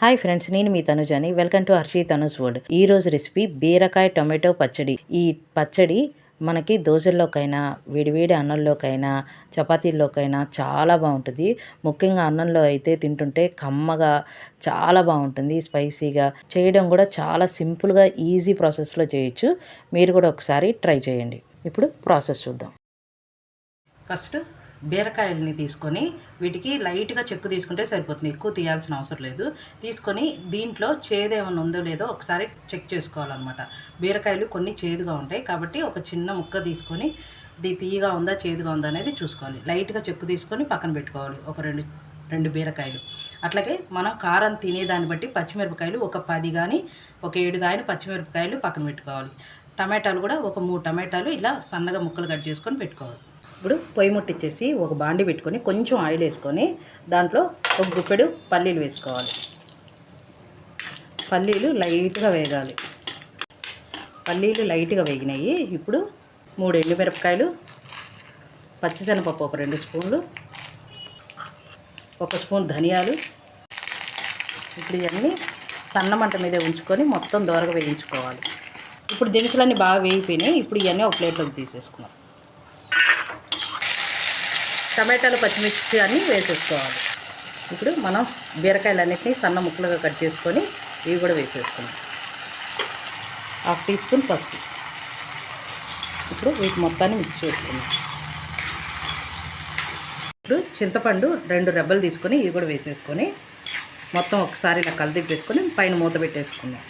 Hi friends నేను మీ తనుజాని. Welcome to Harshi Tanuj world ఈ రోజు రెసిపీ బీరకాయ టొమాటో పచ్చడి. ఈ పచ్చడి మనకి దోశల్లోకైనా వేడివేడి అన్నంలోకైనా చపాతీల్లోకైనా చాలా బాగుంటుంది. ముఖ్యంగా అన్నంలో అయితే తింటుంటే కమ్మగా చాలా బాగుంటుంది స్పైసీగా. చేయడం కూడా చాలా సింపుల్గా ఈజీ ప్రాసెస్లో చేయొచ్చు. మీరు కూడా ఒకసారి ట్రై చేయండి. ఇప్పుడు ప్రాసెస్ చూద్దాం. ఫస్ట్ బీరకాయలని తీసుకొని వీటికి లైట్గా చెక్కు తీసుకుంటే సరిపోతుంది. ఎక్కువ తీయాల్సిన అవసరం లేదు. తీసుకొని దీంట్లో చేదు ఏమైనా ఉందో లేదో ఒకసారి చెక్ చేసుకోవాలన్నమాట. బీరకాయలు కొన్ని చేదుగా ఉంటాయి. కాబట్టి ఒక చిన్న ముక్క తీసుకొని ఇది తీయగా ఉందా చేదుగా ఉందా అనేది చూసుకోవాలి. లైట్గా చెక్కు తీసుకొని పక్కన పెట్టుకోవాలి. ఒక రెండు రెండు బీరకాయలు. అట్లాగే మనం కారం తినేదాన్ని బట్టి పచ్చిమిరపకాయలు ఒక పది కానీ ఒక ఏడు కానీ పచ్చిమిరపకాయలు పక్కన పెట్టుకోవాలి. టమాటాలు కూడా ఒక మూడు టమాటాలు ఇలా సన్నగా ముక్కలు కట్ చేసుకొని పెట్టుకోవాలి. ఇప్పుడు పొయ్యి ముట్టించేసి ఒక బాండి పెట్టుకొని కొంచెం ఆయిల్ వేసుకొని దాంట్లో ఒక గుప్పెడు పల్లీలు వేసుకోవాలి. పల్లీలు లైట్గా వేగాలి. పల్లీలు లైట్గా వేగినాయి. ఇప్పుడు మూడు ఎండుమిరపకాయలు పచ్చిశనగపప్పు ఒక రెండు స్పూన్లు ఒక స్పూన్ ధనియాలు. ఇప్పుడు ఇవన్నీ సన్న మంట మీద ఉంచుకొని మొత్తం దోరగా వేయించుకోవాలి. ఇప్పుడు దినుసులన్నీ బాగా వేగిపోయినాయి. ఇప్పుడు ఇవన్నీ ఒక ప్లేట్లోకి తీసేసుకున్నాం. టమాటాలు పచ్చిమిర్చి అన్నీ వేసేసుకోవాలి. ఇప్పుడు మనం బీరకాయలు అన్నిటినీ సన్న ముక్కలుగా కట్ చేసుకొని ఇవి కూడా వేసేసుకున్నాం హాఫ్ టీ స్పూన్ పసుపు. ఇప్పుడు వీటి మొత్తాన్ని మిక్స్ చేసుకున్నాం ఇప్పుడు చింతపండు రెండు రెబ్బలు తీసుకొని ఇవి కూడా వేసేసుకొని మొత్తం ఒకసారి ఇలా కలిదిప్పేసుకొని పైన మూత పెట్టేసుకుందాం.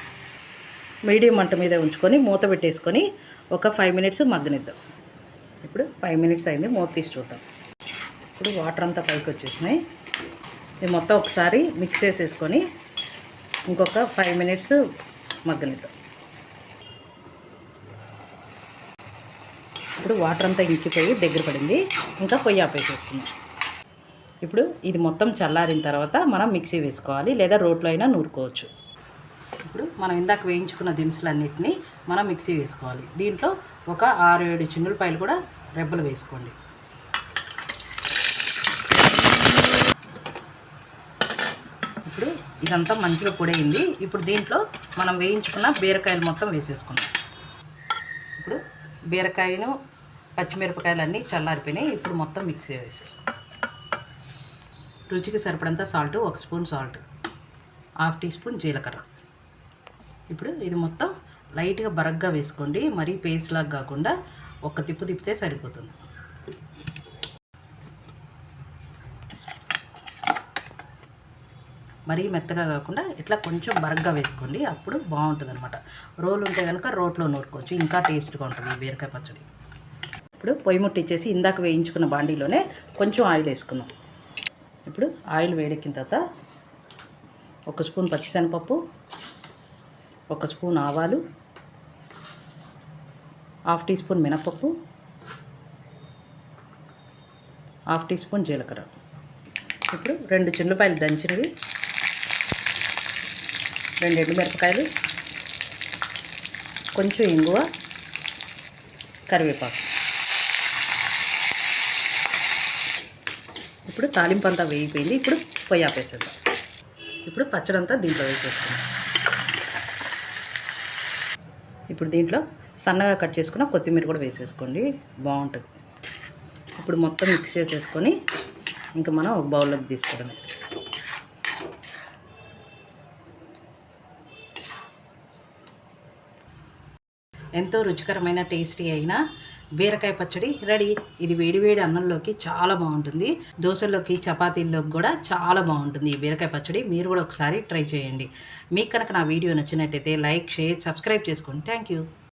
మీడియం మంట మీద ఉంచుకొని మూత పెట్టేసుకొని ఒక ఫైవ్ మినిట్స్ మగ్గనిద్దాం. ఇప్పుడు ఫైవ్ మినిట్స్ అయింది మూత తీసి చూద్దాం. ఇప్పుడు వాటర్ అంతా పైకి వచ్చేసినాయి. ఇది మొత్తం ఒకసారి మిక్స్ చేసేసుకొని ఇంకొక ఫైవ్ మినిట్స్ మగ్గనిద్దాం. ఇప్పుడు వాటర్ అంతా ఇంకిపోయి దగ్గర పడింది. ఇంకా పొయ్యి ఆపేసేసుకున్నాం ఇప్పుడు ఇది మొత్తం చల్లారిన తర్వాత మనం మిక్సీ వేసుకోవాలి లేదా రోట్లో అయినా నూరుకోవచ్చు. ఇప్పుడు మనం ఇందాక వేయించుకున్న దినుసులన్నిటిని మనం మిక్సీ వేసుకోవాలి. దీంట్లో ఒక ఆరు ఏడు చిన్నులపాయలు కూడా రెబ్బలు వేసుకోండి ఇప్పుడు ఇదంతా మంచిగా పొడైంది ఇప్పుడు దీంట్లో మనం వేయించుకున్న బీరకాయలు మొత్తం వేసేసుకున్నాం ఇప్పుడు బీరకాయను పచ్చిమిరపకాయలు అన్నీ చల్లారిపోయినాయి. ఇప్పుడు మొత్తం మిక్సీ వేసేసుకున్నాం రుచికి సరిపడంత సాల్ట్ ఒక spoon salt half teaspoon జీలకర్ర. ఇప్పుడు ఇది మొత్తం లైట్గా బరగ్గా వేసుకోండి. మరీ పేస్ట్ లాగా కాకుండా ఒక తిప్పు తిప్పితే సరిపోతుంది. మరీ మెత్తగా కాకుండా ఇట్లా కొంచెం బరగ్గా వేసుకోండి అప్పుడు బాగుంటుంది అనమాట రోలు ఉంటే కనుక రోట్లో నూరుకోవచ్చు. ఇంకా టేస్ట్గా ఉంటుంది ఈ బీరకాయ పచ్చడి. ఇప్పుడు పొయ్యి ముట్టించేసి ఇందాక వేయించుకున్న బాండీలోనే కొంచెం ఆయిల్ వేసుకున్నాం ఇప్పుడు ఆయిల్ వేడెక్కిన తర్వాత ఒక స్పూన్ పచ్చిశనగపప్పు ఒక స్పూన్ ఆవాలు హాఫ్ టీ స్పూన్ మినపప్పు హాఫ్ టీ స్పూన్ జీలకర్ర. ఇప్పుడు రెండు చిల్లుపాయలు దంచినవి. రెండు ఎండుమిరపకాయలు కొంచెం ఇంగువ కరివేపాకు. ఇప్పుడు తాలింపు అంతా వేగిపోయింది. ఇప్పుడు పొయ్యి ఆపేసేద్దాం. ఇప్పుడు పచ్చడి అంతా దీంట్లో వేసేస్తాం. ఇప్పుడు దీంట్లో సన్నగా కట్ చేసుకున్న కొత్తిమీర కూడా వేసేసుకోండి. బాగుంటుంది. ఇప్పుడు మొత్తం మిక్స్ చేసేసుకొని ఇంకా మనం ఒక బౌల్లోకి తీసుకోవడమే. ఎంతో రుచికరమైన టేస్టీ అయిన బీరకాయ పచ్చడి రెడీ. ఇది వేడివేడి అన్నంలోకి చాలా బాగుంటుంది. దోశల్లోకి చపాతీల్లోకి కూడా చాలా బాగుంటుంది ఈ బీరకాయ పచ్చడి. మీరు కూడా ఒకసారి ట్రై చేయండి. మీకు కనుక నా వీడియో నచ్చినట్టయితే లైక్ షేర్ సబ్స్క్రైబ్ చేసుకోండి థ్యాంక్ యూ